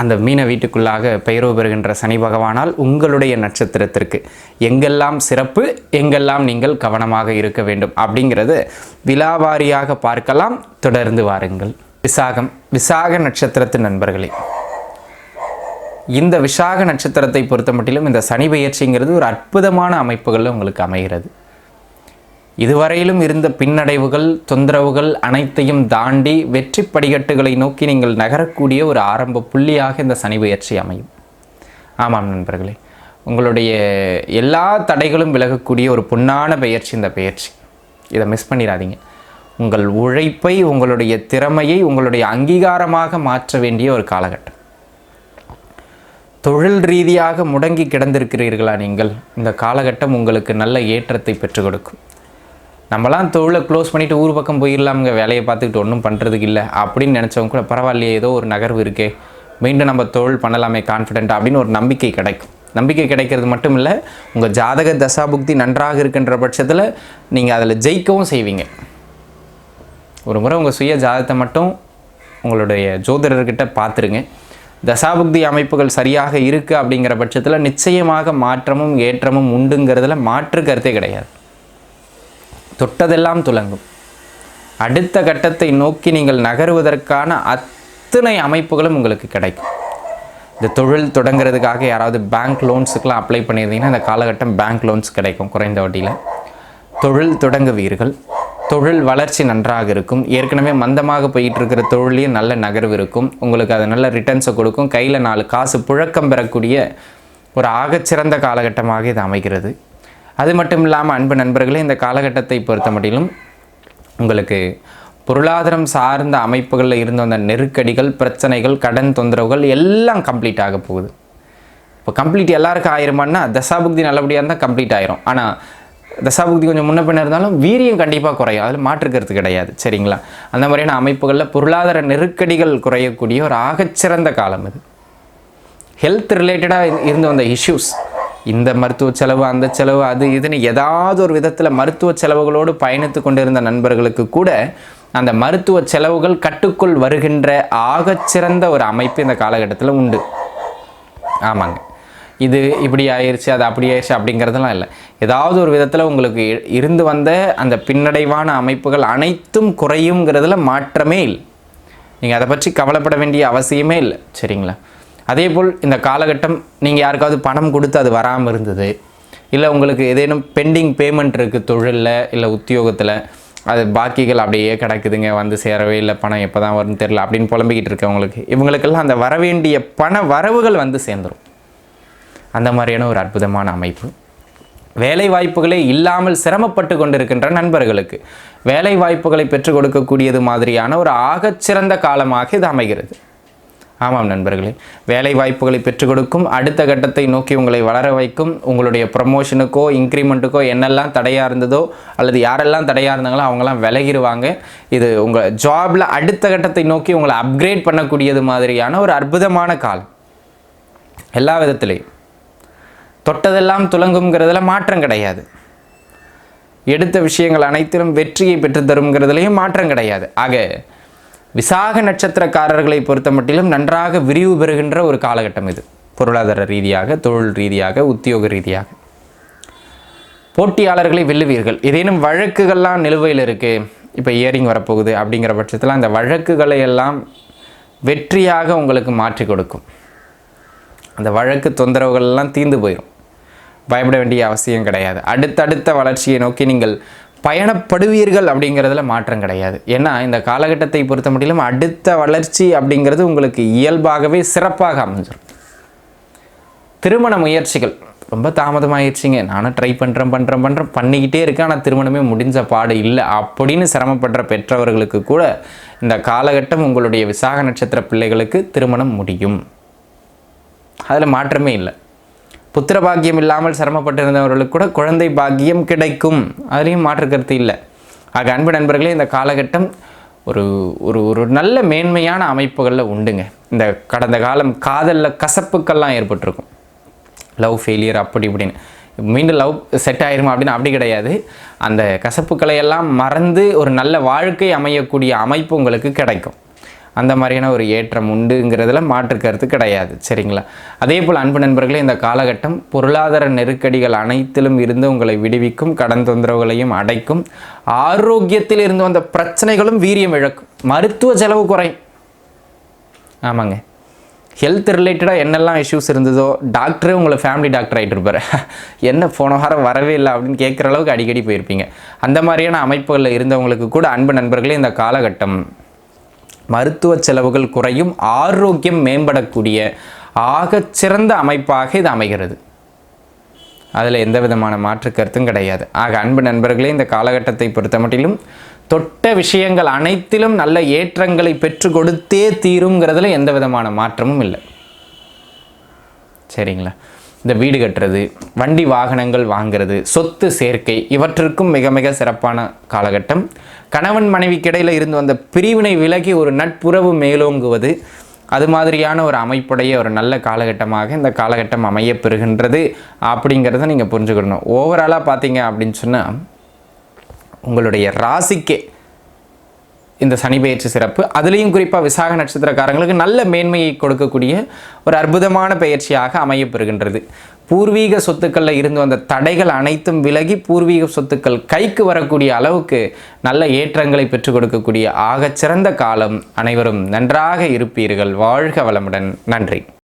அந்த மீன வீட்டுக்குள்ளாக பெயரோ பெறுகின்ற சனி பகவானால் உங்களுடைய நட்சத்திரத்திற்கு எங்கெல்லாம் சிறப்பு எங்கெல்லாம் நீங்கள் கவனமாக இருக்க வேண்டும் அப்படிங்கிறது விலாவாரியாக பார்க்கலாம். தொடர்ந்து வாருங்கள். விசாகம் விசாக நட்சத்திரத்து நண்பர்களே. இந்த விசாக நட்சத்திரத்தை பொறுத்த மட்டிலும் இந்த சனி பெயர்ச்சிங்கிறது ஒரு அற்புதமான அமைப்புகளில் உங்களுக்கு அமைகிறது. இதுவரையிலும் இருந்த பின்னடைவுகள் தொந்தரவுகள் அனைத்தையும் தாண்டி வெற்றி படிக்கட்டுகளை நோக்கி நீங்கள் நகரக்கூடிய ஒரு ஆரம்ப புள்ளியாக இந்த சனி பயிற்சி அமையும். ஆமாம் நண்பர்களே. உங்களுடைய எல்லா தடைகளும் விலகக்கூடிய ஒரு பொன்னான பெயர்ச்சி இந்த பெயர்ச்சி இதை மிஸ் பண்ணிடாதீங்க. உங்கள் உழைப்பை உங்களுடைய திறமையை உங்களுடைய அங்கீகாரமாக மாற்ற வேண்டிய ஒரு காலகட்டம். தொழில் ரீதியாக முடங்கி கிடந்திருக்கிறீர்களா நீங்கள்? இந்த காலகட்டம் உங்களுக்கு நல்ல ஏற்றத்தை பெற்றுக் கொடுக்கும். நம்மலாம் தொழிலை க்ளோஸ் பண்ணிவிட்டு ஊர் பக்கம் போயிடலாமுங்க வேலையை பார்த்துக்கிட்டு ஒன்றும் பண்ணுறதுக்கு இல்லை. அப்படின்னு நினச்சவங்க கூட பரவாயில்லையே ஏதோ ஒரு நகர்வு இருக்கே. மீண்டும் நம்ம தொழில் பண்ணலாமே கான்ஃபிடென்ட் அப்படின்னு ஒரு நம்பிக்கை கிடைக்கும். நம்பிக்கை கிடைக்கிறது மட்டும் இல்லை உங்கள் ஜாதக தசாபுக்தி நன்றாக இருக்கின்ற பட்சத்தில் நீங்கள் அதில் ஜெயிக்கவும் செய்வீங்க. ஒரு முறை உங்கள் சுய ஜாதகத்தை மட்டும் உங்களுடைய ஜோதிடர்கிட்ட பார்த்துருங்க. தசாபுக்தி அமைப்புகள் சரியாக இருக்குது அப்படிங்கிற பட்சத்தில் நிச்சயமாக மாற்றமும் ஏற்றமும் உண்டுங்கிறதுல மாற்று கருத்தே கிடையாது. தொட்டதெல்லாம் துலங்கும். அடுத்த கட்டத்தை நோக்கி நீங்கள் நகருவதற்கான அத்தனை அமைப்புகளும் உங்களுக்கு கிடைக்கும். இந்த தொழில் தொடங்குறதுக்காக யாராவது பேங்க் லோன்ஸுக்கெலாம் அப்ளை பண்ணியிருந்தீங்கன்னா இந்த காலகட்டம் பேங்க் லோன்ஸ் கிடைக்கும் குறைந்த வட்டியில். தொழில் தொடங்குவீர்கள். தொழில் வளர்ச்சி நன்றாக இருக்கும். ஏற்கனவே மந்தமாக போயிட்டு இருக்கிற தொழிலையும் நல்ல நகர்வு இருக்கும். உங்களுக்கு அது நல்ல ரிட்டர்ன்ஸை கொடுக்கும். கையில் நாலு காசு புழக்கம் பெறக்கூடிய ஒரு ஆகச்சிறந்த காலகட்டமாக இது அமைகிறது. அது மட்டும் இல்லாமல் அன்பு நண்பர்களே இந்த காலகட்டத்தை பொறுத்த மட்டிலும் உங்களுக்கு பொருளாதாரம் சார்ந்த அமைப்புகளில் இருந்த வந்த நெருக்கடிகள் பிரச்சனைகள் கடன் தொந்தரவுகள் எல்லாம் கம்ப்ளீட் ஆக போகுது. இப்போ கம்ப்ளீட் எல்லாருக்கும் ஆயிருமான்னா தசாபுக்தி நல்லபடியாக இருந்தால் கம்ப்ளீட் ஆயிரும். ஆனால் தசாபுக்தி கொஞ்சம் முன்ன பின்ன இருந்தாலும் வீரியம் கண்டிப்பாக குறையும். அதில் மாற்றுக்கிறது கிடையாது. சரிங்களா? அந்த மாதிரியான அமைப்புகளில் பொருளாதார நெருக்கடிகள் குறையக்கூடிய ஒரு ஆகச்சிறந்த காலம் இது. ஹெல்த் ரிலேட்டடாக இருந்து வந்த இஷ்யூஸ் இந்த மருத்துவ செலவு அந்த செலவு அது இதுன்னு ஏதாவது ஒரு விதத்தில் மருத்துவ செலவுகளோடு பயணித்து கொண்டிருந்த நண்பர்களுக்கு கூட அந்த மருத்துவ செலவுகள் கட்டுக்குள் வருகின்ற ஆகச்சிறந்த ஒரு அமைப்பு இந்த காலகட்டத்தில் உண்டு. ஆமாங்க. இது இப்படி ஆயிடுச்சு அது அப்படி ஆயிடுச்சு அப்படிங்கிறதெல்லாம் இல்லை. ஏதாவது ஒரு விதத்தில் உங்களுக்கு இ- இருந்து வந்த அந்த பின்னடைவான அமைப்புகள் அனைத்தும் குறையுங்கிறதுல மாற்றமே இல்லை. நீங்கள் அதை பற்றி கவலைப்பட வேண்டிய அவசியமே இல்லை. சரிங்களா? அதே போல் இந்த காலகட்டம் நீங்கள் யாருக்காவது பணம் கொடுத்து அது வராமல் இருந்தது இல்லை உங்களுக்கு ஏதேனும் பெண்டிங் பேமெண்ட் இருக்குது தொழிலில் இல்லை உத்தியோகத்தில் அது பாக்கிகள் அப்படியே கிடக்குதுங்க வந்து சேரவே இல்லை பணம் எப்போ தான் வரும்னு தெரில அப்படின்னு புலம்பிக்கிட்டு இருக்கவங்களுக்கு இவங்களுக்கெல்லாம் அந்த வரவேண்டிய பண வரவுகள் வந்து சேர்ந்துடும் அந்த மாதிரியான ஒரு அற்புதமான அமைப்பு. வேலை வாய்ப்புகளே இல்லாமல் சிரமப்பட்டு கொண்டிருக்கின்ற நண்பர்களுக்கு வேலை வாய்ப்புகளை பெற்றுக் கொடுக்கக்கூடியது மாதிரியான ஒரு ஆகச்சிறந்த காலமாக இது அமைகிறது. ஆமாம் நண்பர்களே. வேலை வாய்ப்புகளை பெற்றுக் கொடுக்கும் அடுத்த கட்டத்தை நோக்கி உங்களை வளர வைக்கும் உங்களுடைய ப்ரமோஷனுக்கோ இன்க்ரிமெண்ட்டுக்கோ என்னெல்லாம் தடையாக இருந்ததோ அல்லது யாரெல்லாம் தடையாக இருந்தாங்களோ அவங்களாம் விலகிடுவாங்க இது உங்கள் ஜாபில் அடுத்த கட்டத்தை நோக்கி உங்களை அப்கிரேட் பண்ணக்கூடியது மாதிரியான ஒரு அற்புதமான காலம் எல்லா விதத்திலையும். தொட்டதெல்லாம் துலங்குங்கிறதுல மாற்றம் கிடையாது. எடுத்த விஷயங்கள் அனைத்திலும் வெற்றியை பெற்று தருங்கிறதுலையும் மாற்றம் கிடையாது. ஆக விசாக நட்சத்திரக்காரர்களை பொறுத்த மட்டிலும் நன்றாக விரிவு பெறுகின்ற ஒரு காலகட்டம் இது. பொருளாதார ரீதியாக தொழில் ரீதியாக உத்தியோக ரீதியாக. போட்டியாளர்களை வெல்லுவீர்கள். ஏதேனும் வழக்குகள்லாம் நிலுவையில் இருக்குது இப்போ இயரிங் வரப்போகுது அப்படிங்கிற பட்சத்தில் அந்த வழக்குகளை எல்லாம் வெற்றியாக உங்களுக்கு மாற்றி கொடுக்கும். அந்த வழக்கு தொந்தரவுகள் எல்லாம் தீர்ந்து போயிடும் பயப்பட வேண்டிய அவசியம் கிடையாது. அடுத்தடுத்த வளர்ச்சியை நோக்கி நீங்கள் பயணப்படுவீர்கள் அப்படிங்கிறதுல மாற்றம் கிடையாது. ஏன்னா இந்த காலகட்டத்தை பொறுத்த முடியலும் அடுத்த வளர்ச்சி அப்படிங்கிறது உங்களுக்கு இயல்பாகவே சிறப்பாக அமைஞ்சிடும் திருமண முயற்சிகள். ரொம்ப தாமதமாகிடுச்சிங்க நானும் ட்ரை பண்ணுறேன் பண்ணுறேன் பண்ணுறேன் பண்ணிக்கிட்டே இருக்கேன். ஆனால் திருமணமே முடிஞ்ச பாடு இல்லை அப்படின்னு சிரமப்படுற பெற்றவர்களுக்கு கூட இந்த காலகட்டம் உங்களுடைய விசாக நட்சத்திர பிள்ளைகளுக்கு திருமணம் முடியும். அதில் மாற்றமே இல்லை. புத்திர பாக்கியம் இல்லாமல் சிரமப்பட்டிருந்தவர்களுக்கு கூட குழந்தை பாக்கியம் கிடைக்கும். அதுலேயும் மாற்று கருத்து இல்லை. ஆக அன்பு நண்பர்களே இந்த காலகட்டம் ஒரு ஒரு ஒரு நல்ல மேன்மையான அமைப்புகளில் உண்டுங்க. இந்த கடந்த காலம் காதலில் கசப்புக்கள்லாம் ஏற்பட்டிருக்கும். லவ் ஃபெயிலியர் அப்படி இப்படின்னு. மீண்டும் லவ் செட் ஆயிருமா அப்படின்னு அப்படி கிடையாது. அந்த கசப்புக்களை எல்லாம் மறந்து ஒரு நல்ல வாழ்க்கை அமையக்கூடிய அமைப்பு உங்களுக்கு கிடைக்கும். அந்த மாதிரியான ஒரு ஏற்றம் உண்டுங்கிறதுல மாற்று கருத்து கிடையாது சரிங்களா? அதே போல் அன்பு நண்பர்களே இந்த காலகட்டம் பொருளாதார நெருக்கடிகள் அனைத்திலும் இருந்து உங்களை விடுவிக்கும் கடன் தொந்தரவுகளையும் அடைக்கும் ஆரோக்கியத்தில் இருந்து வந்த பிரச்சனைகளும் வீரியம் இழக்கும் மருத்துவ செலவு குறையும். ஆமாங்க. ஹெல்த் ரிலேட்டடாக என்னெல்லாம் இஷ்யூஸ் இருந்ததோ டாக்டரே உங்களை ஃபேமிலி டாக்டர் ஆகிட்டு இருப்பார். என்ன போன வாரம் வரவே இல்லை அப்படின்னு கேட்குற அளவுக்கு அடிக்கடி போயிருப்பீங்க. அந்த மாதிரியான அமைப்புகளில் இருந்தவங்களுக்கு கூட அன்பு நண்பர்களே இந்த காலகட்டம் மருத்துவ செலவுகள் குறையும் ஆரோக்கியம் மேம்படக்கூடிய ஆகச்சிறந்த அமைப்பாக இது அமைகிறது. அதில் எந்த விதமான மாற்று கருத்தும் கிடையாது. ஆக அன்பு நண்பர்களே இந்த காலகட்டத்தை பொறுத்த மட்டிலும் தொட்ட விஷயங்கள் அனைத்திலும் நல்ல ஏற்றங்களை பெற்று கொடுத்தே தீருங்கிறதுல எந்த விதமான மாற்றமும் இல்லை. சரிங்களா? இந்த வீடு கட்டுறது வண்டி வாகனங்கள் வாங்கிறது சொத்து சேர்க்கை இவற்றிற்கும் மிக மிக சிறப்பான காலகட்டம். கணவன் மனைவிக்கிடையில் இருந்து வந்த பிரிவினை விலகி ஒரு நட்புறவு மேலோங்குவது அது மாதிரியான ஒரு அமைப்புடைய ஒரு நல்ல காலகட்டமாக இந்த காலகட்டம் அமைய பெறுகின்றது அப்படிங்கிறத நீங்கள் புரிஞ்சுக்கணும். ஓவராலாக பார்த்தீங்க அப்படின்னு சொன்னால் உங்களுடைய ராசிக்கே இந்த சனி பெயர்ச்சி சிறப்பு. அதுலேயும் குறிப்பாக விசாக நட்சத்திரக்காரங்களுக்கு நல்ல மேன்மையை கொடுக்கக்கூடிய ஒரு அற்புதமான பயிற்சியாக அமையப்பெறுகின்றது. பூர்வீக சொத்துக்களில் இருந்து வந்த தடைகள் அனைத்தும் விலகி பூர்வீக சொத்துக்கள் கைக்கு வரக்கூடிய அளவுக்கு நல்ல ஏற்றங்களை பெற்றுக் கொடுக்கக்கூடிய ஆகச்சிறந்த காலம் அனைவரும் நன்றாக இருப்பீர்கள். வாழ்க வளமுடன். நன்றி.